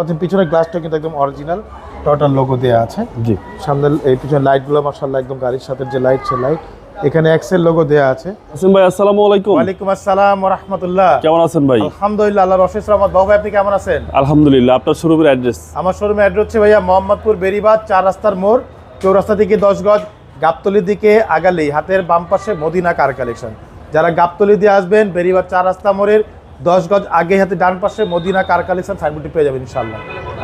পাচ্ছেন পিছনের গ্লাসটা কিন্তু একদম অরিজিনাল টোটাল লোগো দেওয়া আছে। জি। সামনে এই পিছনে লাইটগুলো মার্শাল্লাহ একদম গাড়ির সাথে যে লাইট সে লাইট এখানে এক্সেল লোগো দেওয়া আছে। আসিম ভাই আসসালামু আলাইকুম। ওয়ালাইকুম আসসালাম রহমতুল্লাহ। কেমন আছেন ভাই? আলহামদুলিল্লাহ আল্লাহ রশেষ রহমত। বাবু ভাই, আপনি কেমন আছেন? আলহামদুলিল্লাহ আপনার শোরুমের অ্যাড্রেস আমার শোরুমে অ্যাড্রেস হচ্ছে ভাইয়া মোহাম্মদপুর বেরিবাদ চার রাস্তার মোড় চৌরাস্তা থেকে দশ গজ গাবতলির দিকে আগালেই হাতের বাম পাশে মদিনা কার কালেকশন যারা গাবতলি দিয়ে আসবেন বেরিবাদ চার রাস্তা মোড়ের দশ গজ আগে হাতে ডান পাশে মদিনা কার কালেকশন সাইনবোর্ডটি পেয়ে যাবেন ইনশাল্লাহ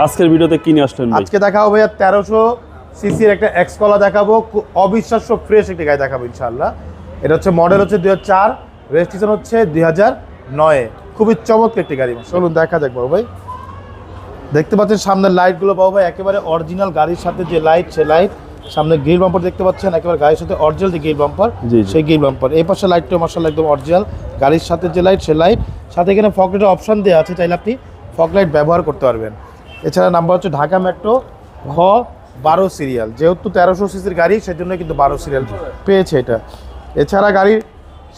আজকের ভিডিওতে কি নিয়ে আসলেন আজকে দেখাবো ভাইয়া তেরোশো সিসির একটা এক্স কলা দেখাবো খুব অবিশ্বাস্য ফ্রেশ একটি গাড়ি দেখাবো ইনশাল্লাহ এটা হচ্ছে মডেল হচ্ছে দুই হাজার চার রেজিস্ট্রেশন হচ্ছে দুই হাজার নয়ে। খুবই চমৎকার একটি গাড়ি চলুন দেখা যাক বাবু ভাই। দেখতে পাচ্ছেন সামনের লাইটগুলো বাবু ভাই একেবারে অরিজিনাল গাড়ির সাথে যে লাইট সে লাইট সামনে গ্রিল বাম্পার দেখতে পাচ্ছেন একেবারে গাড়ির সাথে অরিজিনাল যে গ্রিল বাম্পার। সেই গ্রিল বাম্পার এই পাশে লাইটটা মার্শাল একদম অরিজিনাল গাড়ির সাথে যে লাইট সে লাইট সাথে এখানে ফকলেটের অপশন দেওয়া আছে চাইলে আপনি ফক লাইট ব্যবহার করতে পারবেন। এছাড়া নাম্বার হচ্ছে ঢাকা মেট্রো ঘ বারো সিরিয়াল যেহেতু তেরোশো সিসির গাড়ি সেজন্য কিন্তু বারো সিরিয়াল পেয়েছে এটা। এছাড়া গাড়ির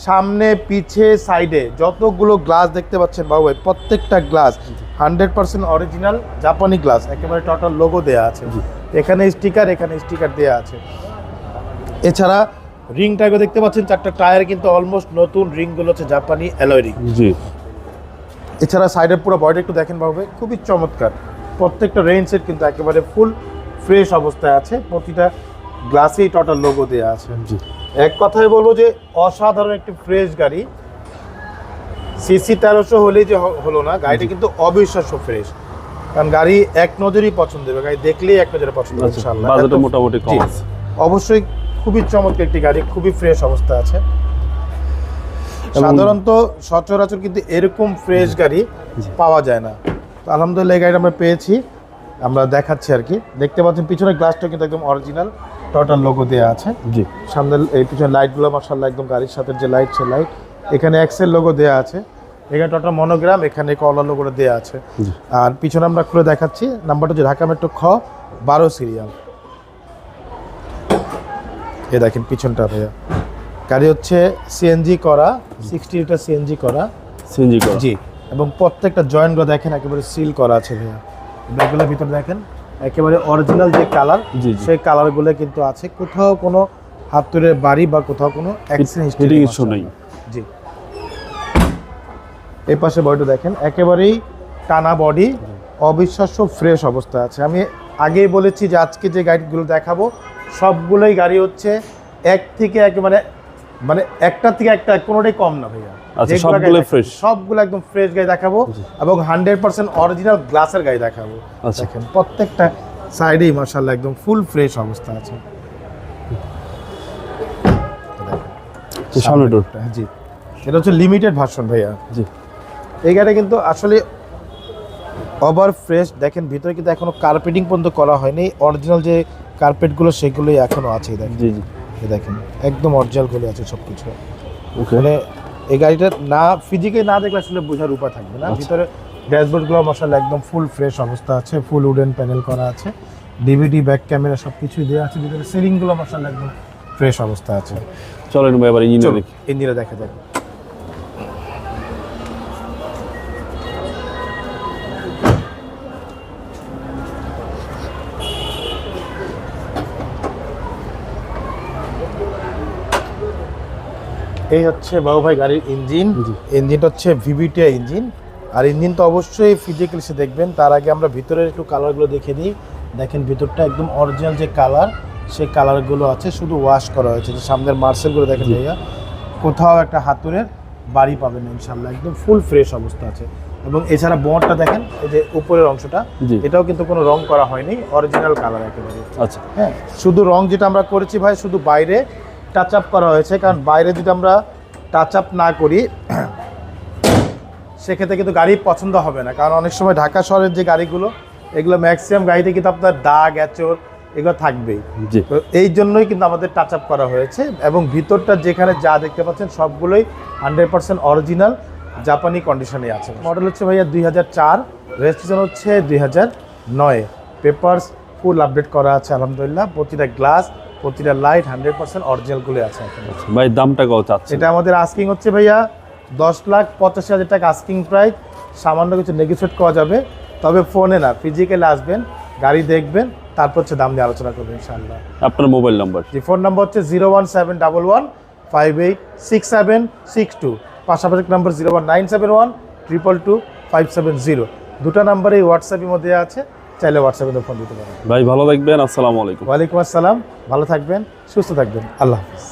সামনে পিছে সাইডে যতগুলো গ্লাস দেখতে পাচ্ছেন বাবু ভাই প্রত্যেকটা গ্লাস হান্ড্রেড পার্সেন্ট অরিজিনাল জাপানি গ্লাস একেবারে টোটাল লোগো দেওয়া আছে। এখানে স্টিকার এখানে স্টিকার দেওয়া আছে। এছাড়া রিং টাইপে দেখতে পাচ্ছেন চারটা টায়ার কিন্তু অলমোস্ট নতুন রিংগুলো হচ্ছে জাপানি অ্যালয় রিং জি। এছাড়া সাইডের পুরো বডি একটু দেখেন বাবু খুবই চমৎকার। প্রত্যেকটা রেঞ্জ সেট কিন্তু একেবারে ফুল ফ্রেশ অবস্থায় আছে প্রতিটা গ্লাসেই টোটাল লোগো দেওয়া আছে। জি। এক কথায় বলব যে অসাধারণ একটি ফ্রেশ গাড়ি। সিসি তেরোশো হলেই যে হলো না গাড়িটা কিন্তু অবিশ্বাস্য ফ্রেশ কারণ গাড়ি এক নজরেই পছন্দ হবে গাড়ি দেখলেই এক নজরে পছন্দ আচ্ছা ইনশাআল্লাহ। মোটামুটি কম আছে। অবশ্যই খুবই চমৎকার একটি গাড়ি খুবই ফ্রেশ অবস্থা আছে। সাধারণত সচরাচর কিন্তু এরকম ফ্রেশ গাড়ি পাওয়া যায় না। তো আলহামদুলিল্লাহ এই গাড়িটা আমরা পেয়েছি আমরা দেখাচ্ছি আর কি। দেখতে পাচ্ছেন পিছনের গ্লাসটা কিন্তু একদম অরিজিনাল টোটাল লোগো দেওয়া আছে। জি। সামনে এই পিছনে লাইটগুলো মার্শাল্লাহ একদম গাড়ির সাথে যে লাইট সে লাইট এখানে এক্সেল লোগো দেওয়া আছে। এখানে টোটাল মনোগ্রাম এখানে কলার লোগোটা দেওয়া আছে। আর পিছনে আমরা খুলে দেখাচ্ছি নাম্বারটা হচ্ছে ঢাকা মেট্রো খ বারো সিরিয়াল। এ দেখেন পিছনটা ভাইয়া। গাড়ি হচ্ছে সিএনজি করা সিক্সটি লিটার সিএনজি করা। সিএনজি করা। জি এবং প্রত্যেকটা জয়েন্টগুলো দেখেন একেবারে সিল করা আছে ভাইয়া। ব্যাগগুলোর ভিতরে দেখেন একেবারে অরিজিনাল যে কালার। সেই কালারগুলো কিন্তু আছে। কোথাও কোনো হাতুড়ের বাড়ি বা কোথাও কোনো অ্যাক্সিডেন্ট ইস্যু নেই। জি। এই পাশে বডিটা দেখেন একেবারেই টানা বডি অবিশ্বাস্য ফ্রেশ অবস্থা আছে। আমি আগেই বলেছি যে আজকে যে গাড়িগুলো দেখাবো সবগুলোই গাড়ি হচ্ছে এক থেকে একেবারে মানে একটা থেকে একটা কোনোটাই কম না ভাইয়া। আচ্ছা? সবগুলো একদম ফ্রেশ গাড়ি দেখাবো এবং হান্ড্রেড পার্সেন্ট অরিজিনাল গ্লাসের গাড়ি দেখাবো। আচ্ছা। দেখেন প্রত্যেকটা সাইডেই মার্শাল্লাহ একদম ফুল ফ্রেশ অবস্থা আছে। সামনে ডোরটা জি। এটা হচ্ছে লিমিটেড ভার্সন ভাইয়া। জি। এই গাড়িটা কিন্তু আসলে ওভার ফ্রেশ। দেখেন ভিতরে কিন্তু এখনও কার্পেটিং পর্যন্ত করা হয়নি। অরিজিনাল যে কার্পেটগুলো সেগুলোই এখনও আছে দেখেন। জি দেখেন একদম অরিজিনালগুলো আছে সব কিছু মানে এই গাড়িটা না ফিজিকে না দেখলে আসলে বোঝার উপায় থাকবে না। আচ্ছা। ভিতরে ড্যাশবোর্ডগুলো মশাল একদম ফুল ফ্রেশ অবস্থা আছে ফুল উডেন প্যানেল করা আছে। ডিভিডি ব্যাক ক্যামেরা সব কিছুই দেওয়া আছে। ভিতরে সিলিংগুলো মশাল একদম ফ্রেশ অবস্থা আছে। চলেন ভাই এবার ইঞ্জিনিয়ার দেখি। ইঞ্জিনে দেখা যাক। এই হচ্ছে বাবু ভাই গাড়ির ইঞ্জিন। ইঞ্জিনটা হচ্ছে ভিভিটিআই ইঞ্জিন। আর ইঞ্জিন তো অবশ্যই ফিজিক্যালি সে দেখবেন তার আগে আমরা ভিতরের একটু কালারগুলো দেখে দিই। দেখেন ভিতরটা একদম অরিজিনাল যে কালার সেই কালারগুলো আছে শুধু ওয়াশ করা হয়েছে। যে সামনের মার্সেলগুলো দেখেন ভাইয়া কোথাও একটা হাতুড়ের বাড়ি পাবেন ইনশাল্লাহ একদম ফুল ফ্রেশ অবস্থা আছে। এবং এছাড়া বোঁটটা দেখেন এই যে উপরের অংশটা। এটাও কিন্তু কোনো রং করা হয়নি অরিজিনাল কালার একেবারে। আচ্ছা। হ্যাঁ শুধু রং যেটা আমরা করেছি ভাই শুধু বাইরে টাচ আপ করা হয়েছে কারণ বাইরে যদি আমরা টাচ আপ না করি সেক্ষেত্রে কিন্তু গাড়ি পছন্দ হবে না। কারণ অনেক সময় ঢাকা শহরের যে গাড়িগুলো এগুলো ম্যাক্সিমাম গাড়িতে কিন্তু আপনার দাগ এচর এগুলো থাকবেই। তো এই জন্যই কিন্তু আমাদের টাচ আপ করা হয়েছে এবং ভিতরটা যেখানে যা দেখতে পাচ্ছেন সবগুলোই হান্ড্রেড পার্সেন্ট অরিজিনাল জাপানি কন্ডিশনে আছে। মডেল হচ্ছে ভাইয়া দুই হাজার চার রেজিস্ট্রেশন হচ্ছে দুই হাজার নয়। পেপার্স ফুল আপডেট করা আছে আলহামদুলিল্লাহ। প্রতিটা গ্লাস প্রতিটা লাইট হান্ড্রেড পার্সেন্ট অরিজিনালগুলো আছে এখন। ভাই দামটা কত চাচ্ছে এটা আমাদের আস্কিং হচ্ছে ভাইয়া দশ লাখ পঁচাশি হাজার টাকা আস্কিং প্রাইস সামান্য কিছু নেগোসিয়েট করা যাবে তবে ফোনে না ফিজিক্যালি আসবেন গাড়ি দেখবেন তারপর হচ্ছে দাম নিয়ে আলোচনা করবেন ইনশাআল্লাহ। আপনার মোবাইল নাম্বার জি ফোন নাম্বার হচ্ছে zero one seven double one five eight six seven six two পাশাপাশি number zero one nine seven one triple two five seven zero দুটো নাম্বারই হোয়াটসঅ্যাপের মধ্যে আছে। চাইলে হোয়াটসঅ্যাপে তো ফোন দিতে পারেন। ভাই ভালো থাকবেন আসসালামু আলাইকুম। ওয়ালাইকুম আসসালাম ভালো থাকবেন সুস্থ থাকবেন আল্লাহ হাফিজ।